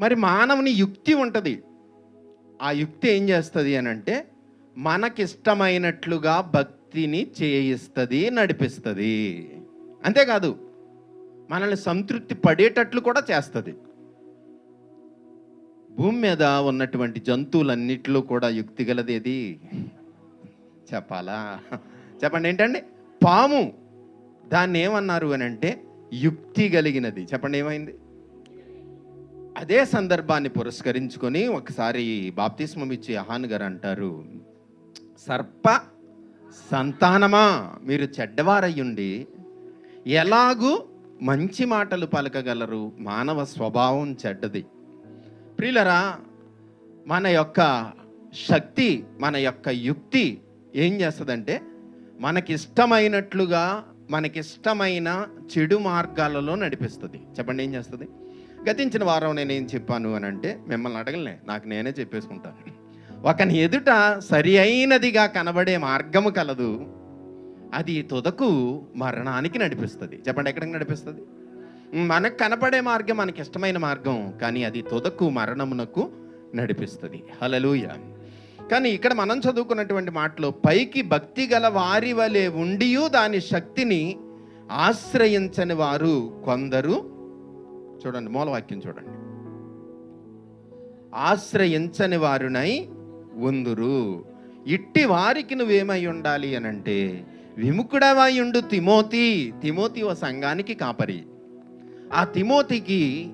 మరి మానవుని యుక్తి ఉంటుంది. ఆ యుక్తి ఏం చేస్తుంది అని అంటే మనకిష్టమైనట్లుగా భక్తిని చేయిస్తుంది నడిపిస్తుంది. అంతేకాదు మనల్ని సంతృప్తి పడేటట్లు కూడా చేస్తుంది. భూమి మీద ఉన్నటువంటి జంతువులన్నిటిలో కూడా యుక్తి గలది ఏది చెప్పాలా? చెప్పండి ఏంటండి? పాము. దాన్ని ఏమన్నారు అని అంటే యుక్తి కలిగినది. చెప్పండి ఏమైంది? అదే సందర్భాన్ని పురస్కరించుకొని ఒకసారి బాప్తిస్మం ఇచ్చి అహాన్ గారు అంటారు సర్ప సంతానమా? మీరు చెడ్డవారయ్యుండి ఎలాగూ మంచి మాటలు పలకగలరు. మానవ స్వభావం చెడ్డది. ప్రియులరా మన యొక్క శక్తి మన యొక్క యుక్తి ఏం చేస్తుందంటే మనకిష్టమైనట్లుగా మనకిష్టమైన చెడు మార్గాలలో నడిపిస్తుంది. చెప్పండి ఏం చేస్తుంది? గతించిన వారం నేను ఏం చెప్పాను అని అంటే మిమ్మల్ని అడగలే నాకు నేనే చెప్పేసుకుంటాను. ఒకని ఎదుట సరి అయినదిగా కనబడే మార్గము కలదు. అది తుదకు మరణానికి నడిపిస్తుంది. చెప్పండి ఎక్కడికి నడిపిస్తుంది? మనకు కనపడే మార్గం మనకి ఇష్టమైన మార్గం కానీ అది తుదకు మరణమునకు నడిపిస్తుంది. హలలుయ కానీ ఇక్కడ మనం చదువుకున్నటువంటి మాటలో పైకి భక్తి గల వారి వలె ఉండియు దాని శక్తిని ఆశ్రయించని వారు కొందరు చూడండి మూలవాక్యం చూడండి. ఆశ్రయించని వారునై ఉందురు. ఇట్టి వారికి నువ్వేమై ఉండాలి అని అంటే విముకుడవై ఉండు తిమోతి. తిమోతి ఓ సంఘానికి కాపరి. ఆ తిమోతికి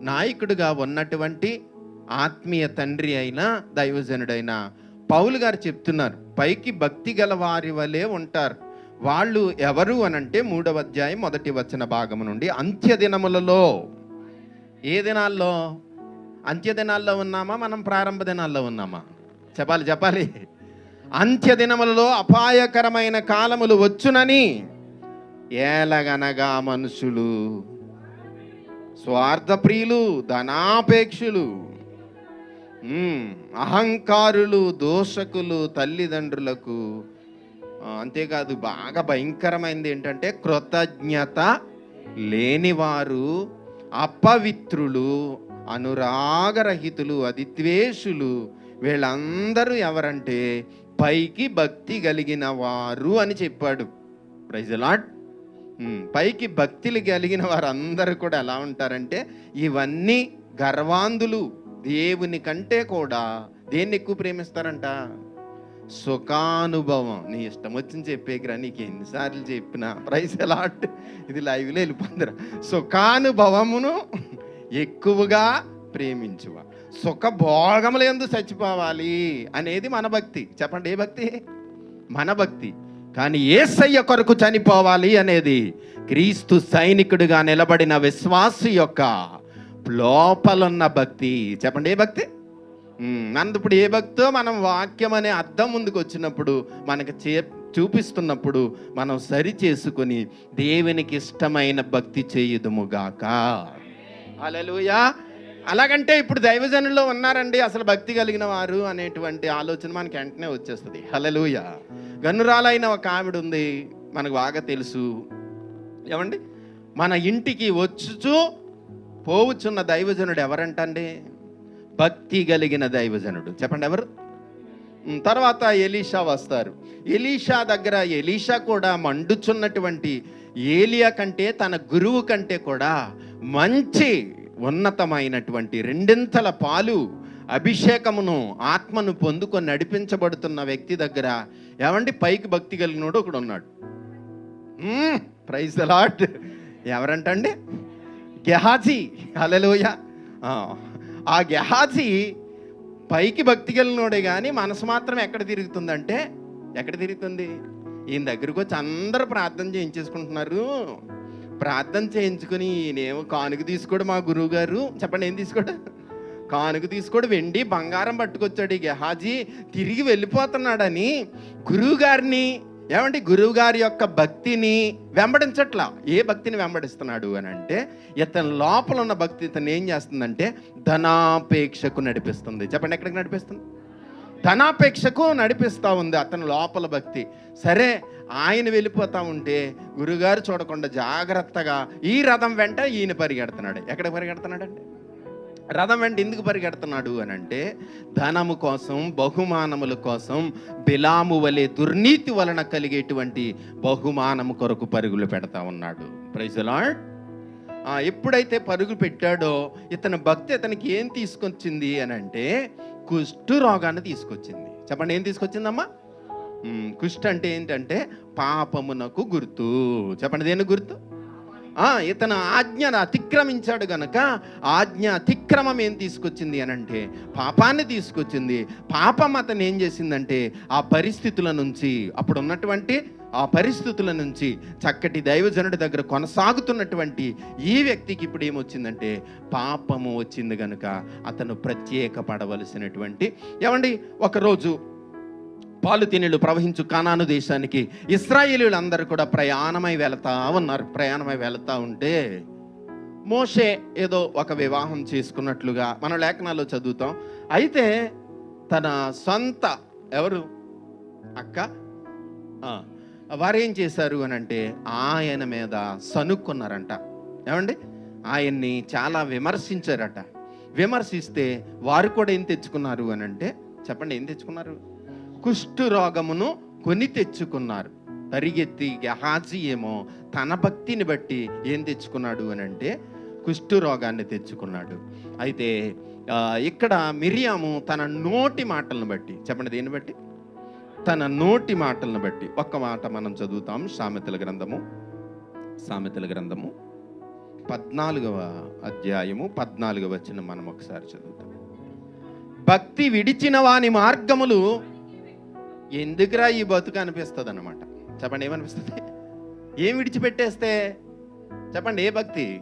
నాయకుడిగా ఉన్నటువంటి ఆత్మీయ తండ్రి అయిన దైవజనుడైన పౌలు గారు చెప్తున్నారు పైకి భక్తి గల వారి వలె ఉంటారు. వాళ్ళు ఎవరు అనంటే మూడవ అధ్యాయం మొదటి వచ్చిన భాగం నుండి అంత్య దినములలో ఏ దినాల్లో? అంత్య దినాల్లో ఉన్నామా? మనం ప్రారంభ దినాల్లో ఉన్నామా? చెప్పాలి చెప్పాలి. అంత్య దినములలో అపాయకరమైన కాలములు వచ్చునని ఏలగనగా మనుషులు స్వార్థప్రియులు ధనాపేక్షులు అహంకారులు దోషకులు తల్లిదండ్రులకు అంతేకాదు బాగా భయంకరమైనది ఏంటంటే కృతజ్ఞత లేనివారు అపవిత్రులు అనురాగరహితులు అదిద్వేషులు వీళ్ళందరూ ఎవరంటే పైకి భక్తి కలిగిన వారు అని చెప్పాడు. ప్రైజలాట్ పైకి భక్తులు కలిగిన వారందరూ కూడా ఎలా ఉంటారంటే ఇవన్నీ గర్వాంధులు. దేవుని కంటే కూడా దేన్ని ఎక్కువ ప్రేమిస్తారంట? సుఖానుభవం. నీ ఇష్టం వచ్చింది చెప్పేకిరా నీకు ఎన్నిసార్లు చెప్పినా ప్రైస్ ఎలాట్ ఇది లైవ్లో వెళ్ళిపోందిరా. సుఖానుభవమును ఎక్కువగా ప్రేమించువ. సుఖ భోగముల ఎందు చచ్చిపోవాలి అనేది మన భక్తి. చెప్పండి ఏ భక్తి? మన భక్తి. కానీ ఏసయ్య కొరకు చనిపోవాలి అనేది క్రీస్తు సైనికుడిగా నిలబడిన విశ్వాసు యొక్క లోపలున్న భక్తి. చెప్పండి ఏ భక్తి? ఇప్పుడు ఏ భక్తో మనం వాక్యం అనే అర్థం ముందుకు వచ్చినప్పుడు మనకు చే చూపిస్తున్నప్పుడు మనం సరి చేసుకొని దేవునికి ఇష్టమైన భక్తి చేయుదుముగాక అలలుయా అలాగంటే ఇప్పుడు దైవజనుల్లో ఉన్నారండి అసలు భక్తి కలిగిన వారు అనేటువంటి ఆలోచన మనకి వెంటనే వచ్చేస్తుంది. హలలుయ గనురాలైన ఒక ఆవిడ ఉంది మనకు బాగా తెలుసు. ఏమండి? మన ఇంటికి వచ్చుచు పోవుచున్న దైవజనుడు ఎవరంటండి? భక్తి కలిగిన దైవజనుడు. చెప్పండి ఎవరు? తర్వాత ఎలీషా వస్తారు. ఎలీషా దగ్గర ఎలీషా కూడా మండుచున్నటువంటి ఏలియా కంటే తన గురువు కంటే కూడా మంచి ఉన్నతమైనటువంటి రెండింతల పాలు అభిషేకమును ఆత్మను పొందుకొని నడిపించబడుతున్న వ్యక్తి దగ్గర ఏమండి? పైకి భక్తి కలిగినోడు ఒకడు ఉన్నాడు. ప్రైజ్ అలాట్ ఎవరంటండి? గెహాజీ. హలలోయ ఆ గెహాజీ పైకి భక్తి కలిగినోడే కానీ మనసు మాత్రం ఎక్కడ తిరుగుతుందంటే ఎక్కడ తిరుగుతుంది? ఈయన దగ్గరకు వచ్చి అందరు ప్రార్థన చేయించేసుకుంటున్నారు. ప్రార్థన చేయించుకుని ఈయనేమో కానుక తీసుకోడు మా గురువు గారు చెప్పండి ఏం తీసుకోడు? కానుక తీసుకోడు వెండి బంగారం పట్టుకొచ్చాడు ఈ గెహాజీ. తిరిగి వెళ్ళిపోతున్నాడని గురువు గారిని ఏమంటే గురువుగారి యొక్క భక్తిని వెంబడించట్లా. ఏ భక్తిని వెంబడిస్తున్నాడు అని అంటే ఇతని లోపల ఉన్న భక్తి ఇతను ఏం చేస్తుందంటే ధనాపేక్షకు నడిపిస్తుంది. చెప్పండి ఎక్కడికి నడిపిస్తుంది? ధనాపేక్షకు నడిపిస్తూ ఉంది అతని లోపల భక్తి. సరే ఆయన వెళ్ళిపోతా ఉంటే గురుగారు చూడకుండా జాగ్రత్తగా ఈ రథం వెంట ఈయన పరిగెడుతున్నాడు. ఎక్కడ అంటే రథం వెంట ఎందుకు పరిగెడుతున్నాడు అని అంటే ధనము కోసం బహుమానముల కోసం బిలాము వలె దుర్నీతి వలన కలిగేటువంటి బహుమానము కొరకు పరుగులు పెడతా ఉన్నాడు. ప్రైజలాడ్ ఎప్పుడైతే పరుగు పెట్టాడో ఇతని భక్తి ఇతనికి ఏం తీసుకొచ్చింది అని అంటే కుష్టు రోగాన్ని తీసుకొచ్చింది. చెప్పండి ఏం తీసుకొచ్చిందమ్మా? కుష్టు అంటే ఏంటంటే పాపమునకు గుర్తు. చెప్పండి దేని గుర్తు? ఇతను ఆజ్ఞను అతిక్రమించాడు గనక ఆజ్ఞ అతిక్రమం ఏం తీసుకొచ్చింది అని అంటే పాపాన్ని తీసుకొచ్చింది. పాపం అతను ఏం చేసిందంటే ఆ పరిస్థితుల నుంచి అప్పుడు ఉన్నటువంటి ఆ పరిస్థితుల నుంచి చక్కటి దైవజనుడి దగ్గర కొనసాగుతున్నటువంటి ఈ వ్యక్తికి ఇప్పుడు ఏమొచ్చిందంటే పాపము వచ్చింది గనుక అతను ప్రత్యేక పడవలసినటువంటి ఏమండి ఒకరోజు పాలు తినీళ్ళు ప్రవహించు కానాను దేశానికి. ఇస్రాయేలీలందరూ కూడా ప్రయాణమై వెళతా ఉన్నారు. ప్రయాణమై వెళతా ఉంటే మోషే ఏదో ఒక వివాహం చేసుకున్నట్లుగా మన లేఖనాల్లో చదువుతాం. అయితే తన సొంత ఎవరు? అక్క? వారు ఏం చేశారు అని అంటే ఆయన మీద సనుక్కున్నారంట ఏమండి? ఆయన్ని చాలా విమర్శించారట. విమర్శిస్తే వారు కూడా ఏం తెచ్చుకున్నారు అని అంటే చెప్పండి ఏం తెచ్చుకున్నారు? కుష్టు రోగమును కొని తెచ్చుకున్నారు. పరిగెత్తి గహాజీ ఏమో తన భక్తిని బట్టి ఏం తెచ్చుకున్నాడు అని అంటే కుష్టు రోగాన్ని తెచ్చుకున్నాడు. అయితే ఇక్కడ మిరియాము తన నోటి మాటలను బట్టి చెప్పండి దేన్ని బట్టి? తన నోటి మాటలను బట్టి ఒక్క మాట మనం చదువుతాం సామెతల గ్రంథము. సామెతల గ్రంథము. పద్నాలుగవ అధ్యాయము పద్నాలుగవ వచ్చిన మనం ఒకసారి చదువుతాం. భక్తి విడిచిన వాని మార్గములు ఎందుకురా ఈ బతుకు అనిపిస్తుంది అనమాట చెప్పండి ఏమనిపిస్తుంది? ఏం విడిచిపెట్టేస్తే? చెప్పండి ఏ భక్తి?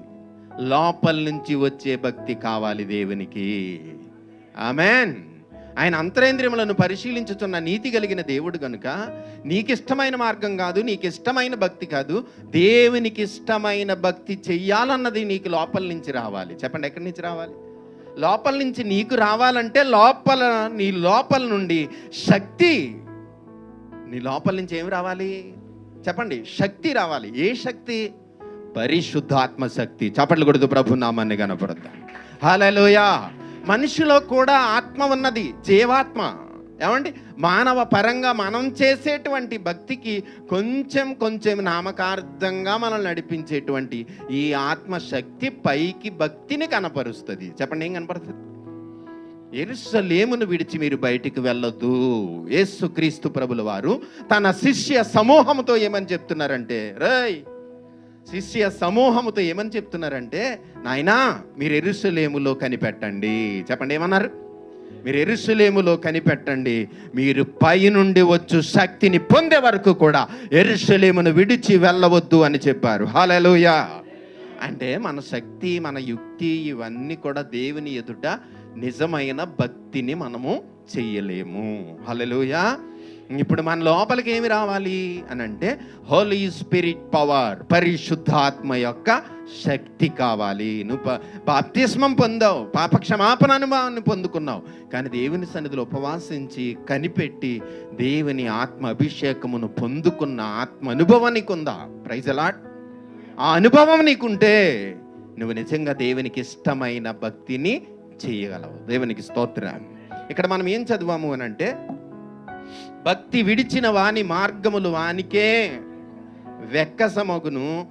లోపల నుంచి వచ్చే భక్తి కావాలి దేవునికి. ఆమెన్. ఆయన అంతరేంద్రియములను పరిశీలించుతున్న నీతి కలిగిన దేవుడు గనుక నీకిష్టమైన మార్గం కాదు నీకు ఇష్టమైన భక్తి కాదు దేవునికి ఇష్టమైన భక్తి చెయ్యాలన్నది నీకు లోపల నుంచి రావాలి. చెప్పండి ఎక్కడి నుంచి రావాలి? లోపల నుంచి నీకు రావాలంటే లోపల నీ లోపల నుండి శక్తి నీ లోపల నుంచి ఏమి రావాలి? చెప్పండి శక్తి రావాలి. ఏ శక్తి? పరిశుద్ధాత్మ శక్తి. చప్పట్లు కొడుతూ ప్రభు నామాన్ని కనపడద్దాం హలలోయా మనిషిలో కూడా ఆత్మ ఉన్నది జీవాత్మ. ఏమండి? మానవ పరంగా మనం చేసేటువంటి భక్తికి కొంచెం కొంచెం నామకార్థంగా మనల్ని నడిపించేటువంటి ఈ ఆత్మశక్తి పైకి భక్తిని కనపరుస్తుంది. చెప్పండి ఏం కనపడుతుంది ఎరుసలేమును విడిచి మీరు బయటికి వెళ్ళొద్దు. యేసుక్రీస్తు ప్రభుల వారు తన శిష్య సమూహంతో ఏమని చెప్తున్నారంటే రేయ్ శిష్య సమూహముతో ఏమని చెప్తున్నారంటే నాయనా మీరు ఎరుసలేములో కనిపెట్టండి. చెప్పండి ఏమన్నారు? మీరు ఎరుసలేములో కనిపెట్టండి. మీరు పైనుండి వచ్చు శక్తిని పొందే వరకు కూడా ఎరుసలేమును విడిచి వెళ్ళవద్దు అని చెప్పారు. హాలలోయ. అంటే మన శక్తి మన యుక్తి ఇవన్నీ కూడా దేవుని ఎదుట నిజమైన భక్తిని మనము చెయ్యలేము హలలుయా ఇప్పుడు మన లోపలికి ఏమి రావాలి అని అంటే హోలీ స్పిరిట్ పవర్ పరిశుద్ధాత్మ యొక్క శక్తి కావాలి. నువ్వు ప- బాప్తిస్మం పొందావు పాప క్షమాపణ అనుభవాన్ని పొందుకున్నావు. కానీ దేవుని సన్నిధిలో ఉపవాసించి కనిపెట్టి దేవుని ఆత్మ అభిషేకమును పొందుకున్న ఆత్మ అనుభవం నీకుందా ప్రైజ్ అలాట్ ఆ అనుభవం నీకుంటే నువ్వు నిజంగా దేవునికి ఇష్టమైన భక్తిని చేయగలవు. దేవునికి స్తోత్రం ఇక్కడ మనం ఏం చదివాము అని అంటే భక్తి విడిచిన వాని మార్గములు వానికే వెక్కసమగును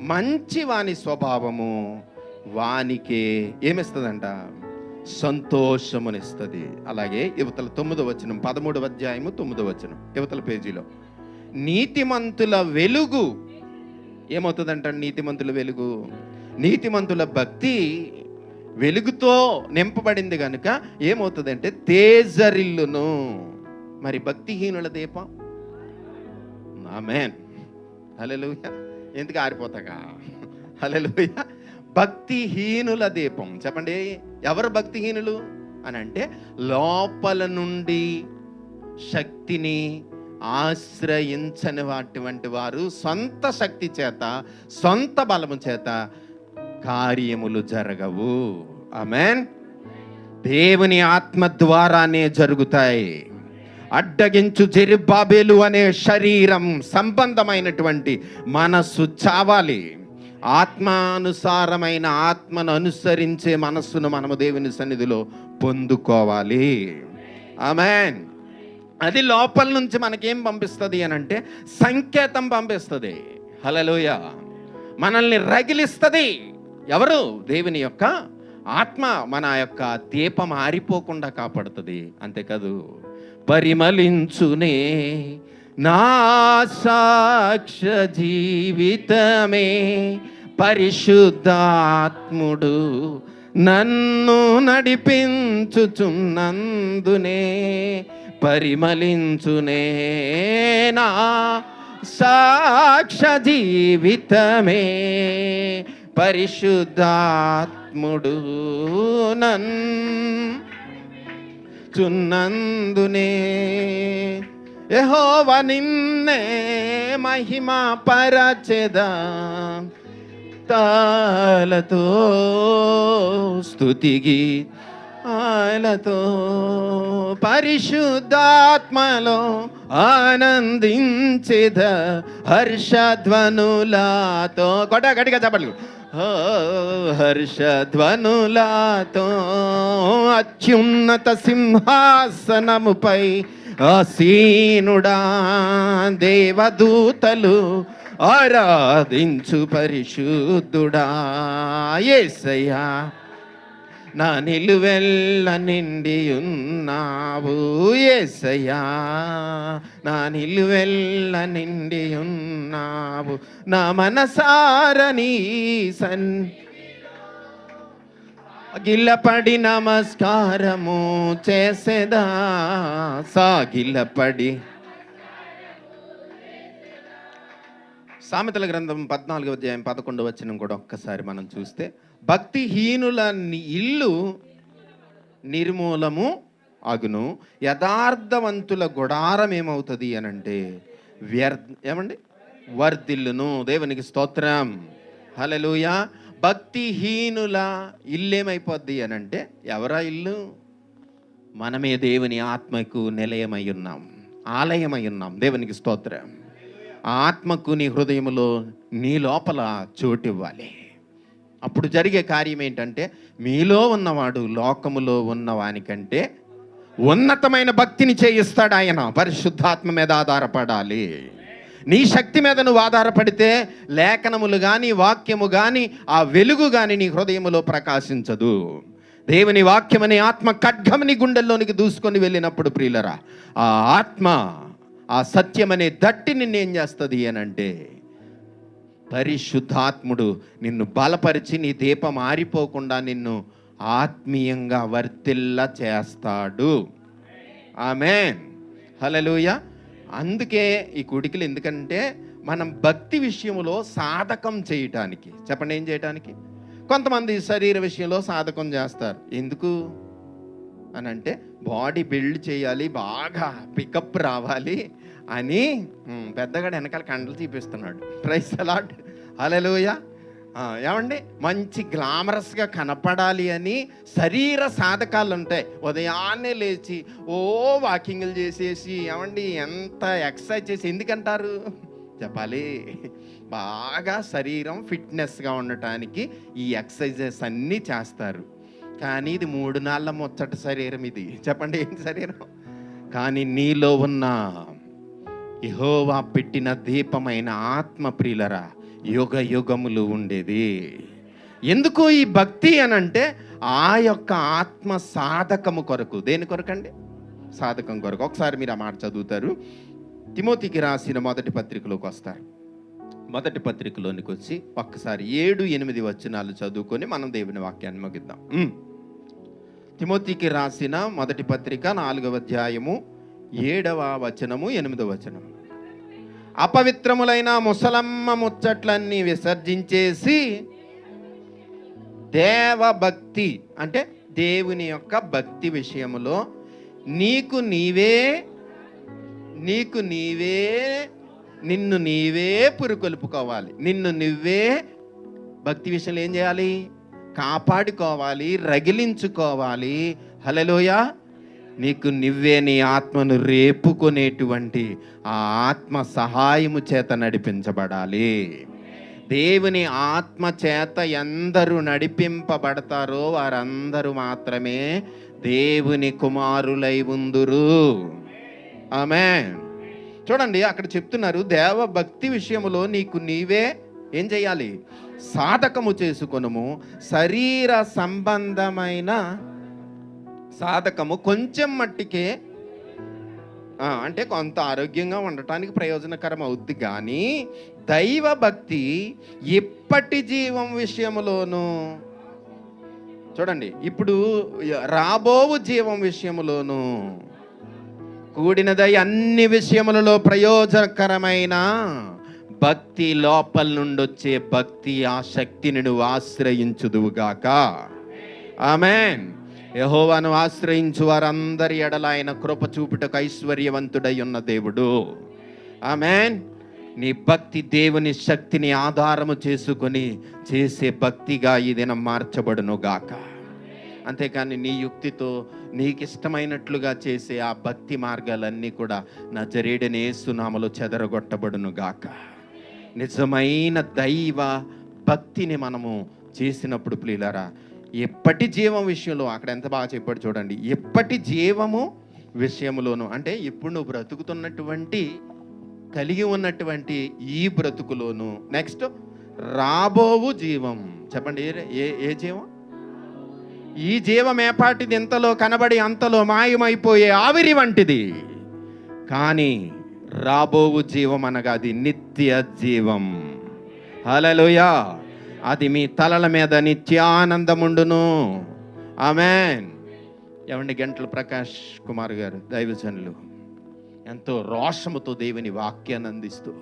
మంచి వాని స్వభావము వానికే ఏమిస్తుందంట? సంతోషమునిస్తుంది. అలాగే యువతల తొమ్మిదో వచనం పదమూడవ అధ్యాయము తొమ్మిదో వచనం యువతల పేజీలో. నీతిమంతుల వెలుగు ఏమవుతుందంట నీతిమంతుల వెలుగు? నీతిమంతుల భక్తి వెలుగుతో నింపబడింది కనుక ఏమవుతుందంటే తేజరిల్లును. మరి భక్తిహీనుల దీపం? ఆమెన్. హల్లెలూయా. ఎందుకు ఆరిపోతాగా? హల్లెలూయా. భక్తిహీనుల దీపం. చెప్పండి ఎవరు భక్తిహీనులు? అని అంటే లోపల నుండి శక్తిని ఆశ్రయించని వాటి వారు సొంత శక్తి చేత సొంత బలము చేత కార్యములు జరగవు. ఆమెన్. దేవుని ఆత్మ ద్వారానే జరుగుతాయి. అడ్డగించు జెరుబాబేలు అనే శరీరం సంబంధమైనటువంటి మనస్సు చావాలి. ఆత్మానుసారమైన ఆత్మను అనుసరించే మనస్సును మనము దేవుని సన్నిధిలో పొందుకోవాలి. ఆమెన్. అది లోపల నుంచి మనకేం పంపిస్తుంది అని అంటే సంకేతం పంపిస్తుంది. హలలోయ మనల్ని రగిలిస్తుంది. ఎవరు? దేవుని యొక్క ఆత్మ మన యొక్క దీపం ఆరిపోకుండా కాపాడుతుంది. అంతేకాదు పరిమళించునే నా సాక్ష జీవితమే పరిశుద్ధాత్ముడు నన్ను నడిపించుచున్నందునే పరిమళించునే నా సాక్ష జీవితమే పరిశుద్ధాత్ముడు నన్ చున్నందునే. యెహోవ నిన్నే మహిమ పరచెదా తాలతో స్తుతిగి ఆయనతో పరిశుద్ధాత్మలో ఆనందించిద హర్షధ్వనులాతో. కొట్ట గట్టిగా చెప్పండి. హర్షధ్వనులాతో అత్యున్నత సింహాసనముపై ఆసీనుడా దేవదూతలు ఆరాధించు పరిశుద్ధుడా. ఏసయ్యా. నా నిలువెల్ల నిండి ఉన్నావు ఏసయ్యా. నా నిలువెల్ల నిండి ఉన్నావు నా మనసారని సన్. గిల్లపడి నమస్కారము చేసేదా? సాగిలపడి. సామెతల గ్రంథం పద్నాలుగు అధ్యాయం పదకొండు వచనం కూడా ఒక్కసారి మనం చూస్తే భక్తిహీనుల ఇల్లు నిర్మూలము అగును. యథార్థవంతుల గుడారం ఏమవుతుంది అని అంటే వ్యర్ ఏమండి? వర్ధిల్లును. దేవునికి స్తోత్రం. హలలుయ భక్తిహీనుల ఇల్లు ఏమైపోద్ది అని అంటే ఎవరా ఇల్లు? మనమే దేవుని ఆత్మకు నిలయమై ఉన్నాం. ఆలయమై ఉన్నాం. దేవునికి స్తోత్రం. ఆత్మకు నీ హృదయములో నీ లోపల చోటివ్వాలి. అప్పుడు జరిగే కార్యం ఏంటంటే మీలో ఉన్నవాడు లోకములో ఉన్నవానికంటే ఉన్నతమైన భక్తిని చేయిస్తాడు ఆయన. పరిశుద్ధాత్మ మీద ఆధారపడాలి. నీ శక్తి మీద నువ్వు ఆధారపడితే లేఖనములు కానీ వాక్యము కానీ ఆ వెలుగు కానీ నీ హృదయములో ప్రకాశించదు. దేవుని వాక్యమని ఆత్మ ఖడ్గమని గుండెల్లోనికి దూసుకొని వెళ్ళినప్పుడు ప్రియులరా ఆ ఆత్మ ఆ సత్యమనే దట్టి నిన్నేం చేస్తుంది అనంటే పరిశుద్ధాత్ముడు నిన్ను బలపరిచి నీ దీపం ఆరిపోకుండా నిన్ను ఆత్మీయంగా వర్తిల్ల చేస్తాడు. ఆమె హలలుయ అందుకే ఈ కుడికలు ఎందుకంటే మనం భక్తి విషయంలో సాధకం చేయటానికి. చెప్పండి ఏం చేయటానికి? కొంతమంది శరీర విషయంలో సాధకం చేస్తారు. ఎందుకు? అని అంటే బాడీ బిల్డ్ చేయాలి బాగా పికప్ రావాలి అని పెద్దగాడు వెనకాల కండలు చూపిస్తున్నాడు ప్రైస్ అలాట్ అలెలుయ ఏమండి? మంచి గ్లామరస్గా కనపడాలి అని శరీర సాధకాలు ఉంటాయి. ఉదయాన్నే లేచి ఓ వాకింగ్లు చేసేసి ఏమండి? ఎంత ఎక్సర్సైజ్ చేసి ఎందుకంటారు? చెప్పాలి. బాగా శరీరం ఫిట్నెస్గా ఉండటానికి ఈ ఎక్సర్సైజెస్ అన్నీ చేస్తారు. కానీ ఇది మూడు నాళ్ళ ముచ్చట శరీరం ఇది. చెప్పండి ఏంటి శరీరం? కానీ నీలో ఉన్న యహోవా పెట్టిన దీపమైన ఆత్మ ప్రియులరా యుగ యుగములు ఉండేది. ఎందుకు ఈ భక్తి అని అంటే ఆ యొక్క ఆత్మ సాధకము కొరకు. దేని కొరకండి? సాధకం కొరకు. ఒకసారి మీరు ఆ మాట చదువుతారు. తిమోతికి రాసిన మొదటి పత్రికలోకి వస్తారు. మొదటి పత్రికలోనికి వచ్చి ఒక్కసారి ఏడు ఎనిమిది వచనాలు చదువుకొని మనం దేవుని వాక్యాన్ని ముగిద్దాం. తిమోతికి రాసిన మొదటి పత్రిక నాలుగవ అధ్యాయము ఏడవ వచనము ఎనిమిదవ వచనము. అపవిత్రములైన ముసలమ్మ ముచ్చట్లన్నీ విసర్జించేసి దేవభక్తి అంటే దేవుని యొక్క భక్తి విషయములో నీకు నీవే నీకు నీవే నిన్ను నీవే పురుకొల్పుకోవాలి. నిన్ను నువ్వే భక్తి విషయంలో ఏం చేయాలి? కాపాడుకోవాలి రగిలించుకోవాలి. హలలోయ నీకు నువ్వే నీ ఆత్మను రేపుకునేటువంటి ఆ ఆత్మ సహాయము చేత నడిపించబడాలి. దేవుని ఆత్మ చేత ఎందరు నడిపింపబడతారో వారందరూ మాత్రమే దేవుని కుమారులై ఉందురు. ఆమె చూడండి అక్కడ చెప్తున్నారు దేవ భక్తి విషయములో నీకు నీవే ఏం చేయాలి? సాధకము చేసుకొనుము శరీర సంబంధమైన సాధకము కొంచెం మట్టికే అంటే కొంత ఆరోగ్యంగా ఉండటానికి ప్రయోజనకరం అవుద్ది. కానీ దైవ భక్తి ఇప్పటి జీవం విషయములోను చూడండి ఇప్పుడు రాబోవు జీవం విషయములోను కూడినదై అన్ని విషయములలో ప్రయోజనకరమైన భక్తి లోపల నుండి వచ్చే భక్తి ఆ శక్తిని నువ్వు ఆశ్రయించుదువుగాక. ఆమెన్. యహోవాను ఆశ్రయించు వారందరి ఎడల ఆయన కృప చూపుటకు ఐశ్వర్యవంతుడై ఉన్న దేవుడు. ఆమెన్. నీ భక్తి దేవుని శక్తిని ఆధారము చేసుకొని చేసే భక్తిగా ఈ దినం మార్చబడును గాక. అంతేకాని నీ యుక్తితో నీకు ఇష్టమైనట్లుగా చేసే ఆ భక్తి మార్గాలన్నీ కూడా నా జరేడని ఏసునామలో చెదరగొట్టబడును గాక. నిజమైన దైవ భక్తిని మనము చేసినప్పుడు ప్లీలరా ఎప్పటి జీవం విషయంలో అక్కడ ఎంత బాగా చెప్పాడు చూడండి. ఎప్పటి జీవము విషయంలోను అంటే ఇప్పుడు నువ్వు బ్రతుకుతున్నటువంటి కలిగి ఉన్నటువంటి ఈ బ్రతుకులోను నెక్స్ట్ రాబోవు జీవం. చెప్పండి ఏ- ఏ జీవం? ఈ జీవం ఏపాటిది ఇంతలో కనబడి అంతలో మాయమైపోయే ఆవిరి వంటిది. కానీ రాబోవు జీవం అనగా అది నిత్య జీవం. హలలుయా అది మీ తలల మీద నిత్యానందముండును. ఆమెన్. ఏమండి గంటల ప్రకాష్ కుమార్ గారు దైవజనులు. ఎంతో రోషముతో దేవుని వాక్యాన్ని అందిస్తూ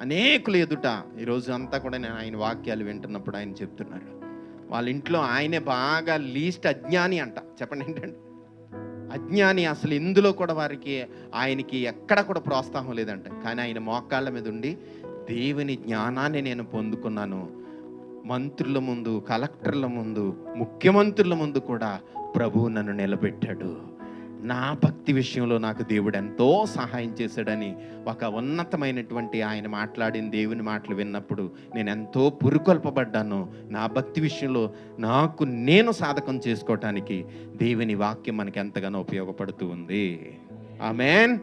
అనేకులు ఎదుట ఈరోజు అంతా కూడా నేను ఆయన వాక్యాలు వింటున్నప్పుడు ఆయన చెప్తున్నారు. వాళ్ళ ఇంట్లో ఆయనే బాగా లీస్ట్ అజ్ఞాని అంట. చెప్పండి ఏంటండి? అజ్ఞాని అసలు ఇందులో కూడా వారికి ఆయనకి ఎక్కడ కూడా ప్రోత్సాహం లేదంట. కానీ ఆయన మోకాళ్ళ మీద ఉండి దేవుని జ్ఞానాన్ని నేను పొందుకున్నాను. మంత్రుల ముందు కలెక్టర్ల ముందు ముఖ్యమంత్రుల ముందు కూడా ప్రభువు నన్ను నిలబెట్టాడు. నా భక్తి విషయంలో నాకు దేవుడు ఎంతో సహాయం చేశాడని ఒక ఉన్నతమైనటువంటి ఆయన మాట్లాడిన దేవుని మాటలు విన్నప్పుడు నేను ఎంతో పురుకొల్పబడ్డాను. నా భక్తి విషయంలో నాకు నేను సాధకం చేసుకోవటానికి దేవుని వాక్యం మనకి ఎంతగానో ఉపయోగపడుతూ ఉంది. ఆమెన్.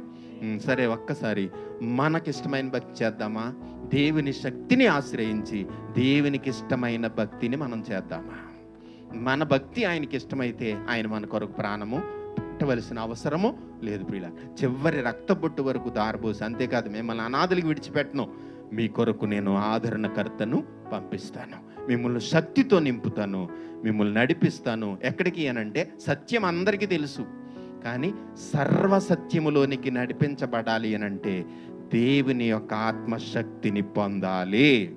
సరే ఒక్కసారి మనకిష్టమైన భక్తి చేద్దామా? దేవుని శక్తిని ఆశ్రయించి దేవునికి ఇష్టమైన భక్తిని మనం చేద్దామా? మన భక్తి ఆయనకి ఇష్టమైతే ఆయన మన కొరకు ప్రాణము పెట్టవలసిన అవసరము లేదు ప్రియుల. చివరి రక్తబొట్టు వరకు దారబోసి అంతేకాదు మిమ్మల్ని అనాథులకు విడిచిపెట్టను. మీ కొరకు నేను ఆదరణకర్తను పంపిస్తాను. మిమ్మల్ని శక్తితో నింపుతాను. మిమ్మల్ని నడిపిస్తాను. ఎక్కడికి అనంటే సత్యం అందరికీ తెలుసు. కానీ సర్వసత్యములోనికి నడిపించబడాలి అని అంటే దేవుని యొక్క ఆత్మశక్తిని పొందాలి.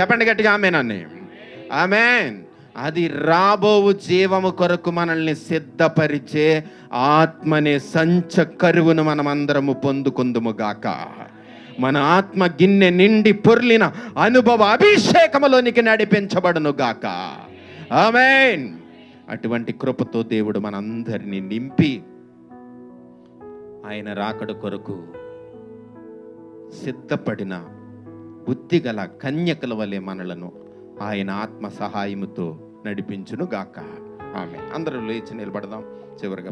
చెప్పండి గట్టిగా ఆమెనని ఆమెన్. అది రాబోవు జీవము కొరకు మనల్ని సిద్ధపరిచే ఆత్మనే సంచ కరువును మనమందరము పొందుకుందుము గాక. మన ఆత్మ గిన్నె నిండి పొర్లిన అనుభవ అభిషేకములోనికి నడిపించబడును గాక. ఆమెన్. అటువంటి కృపతో దేవుడు మనందరినీ నింపి ఆయన రాకడ కొరకు సిద్ధపడిన బుద్ధిగల కన్యకల వలె మనలను ఆయన ఆత్మ సహాయముతో నడిపించును గాక ఆమె అందరూ లేచి నిలబడదాం. చివరిగా